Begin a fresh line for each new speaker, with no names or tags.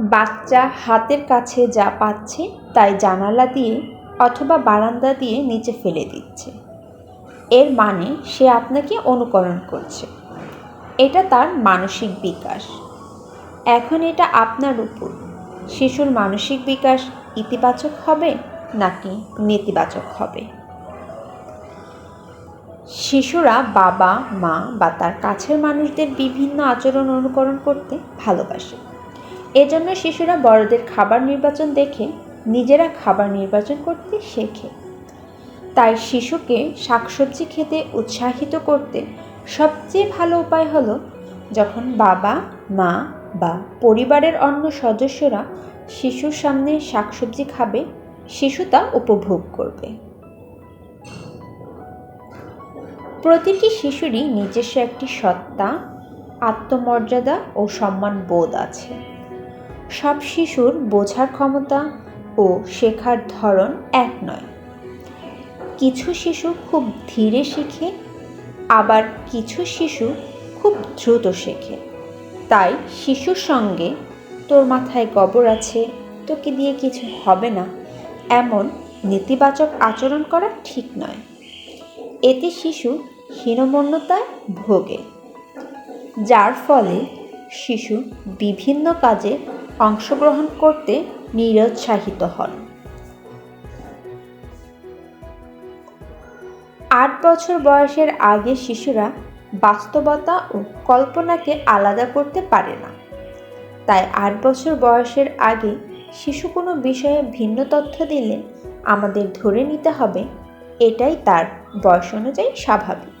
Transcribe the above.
বাচ্চা হাতের কাছে যা পাচ্ছে তাই জানালা দিয়ে অথবা বারান্দা দিয়ে নিচে ফেলে দিচ্ছে। এর মানে সে আপনাকে অনুকরণ করছে। এটা তার মানসিক বিকাশ। এখন এটা আপনার উপর। শিশুর মানসিক বিকাশ ইতিবাচক হবে নাকি নেতিবাচক হবে? শিশুরা বাবা, মা বা তার কাছের মানুষদের বিভিন্ন আচরণ অনুকরণ করতে ভালোবাসে। এজন্য শিশুরা বড়দের খাবার নির্বাচন দেখে নিজেরা খাবার নির্বাচন করতে শেখে। তাই শিশুকে শাকসবজি খেতে উৎসাহিত করতে সবচেয়ে ভালো উপায় হলো যখন বাবা, মা বা পরিবারের অন্য সদস্যরা শিশুর সামনে শাকসবজি খাবে, শিশু তা উপভোগ করবে। প্রতিটি শিশুরই নিজস্ব একটি সত্তা, আত্মমর্যাদা ও সম্মান বোধ আছে। সব শিশুর বোঝার ক্ষমতা ও শেখার ধরন এক নয়। কিছু শিশু খুব ধীরে শেখে, আবার কিছু শিশু খুব দ্রুত শেখে। তাই শিশুর সঙ্গে, তোর মাথায় গোবর আছে, তোকে দিয়ে কিছু হবে না এমন নেতিবাচক আচরণ করা ঠিক নয়। এতে শিশু হীনমন্যতায় ভোগে, যার ফলে শিশু বিভিন্ন কাজে অংশগ্রহণ করতে নিরুৎসাহিত হন। আট বছর বয়সের আগে শিশুরা বাস্তবতা ও কল্পনাকে আলাদা করতে পারে না। তাই আট বছর বয়সের আগে শিশু কোনো বিষয়ে ভিন্ন তথ্য দিলে আমাদের ধরে নিতে হবে, এটাই তার বয়স অনুযায়ী স্বাভাবিক।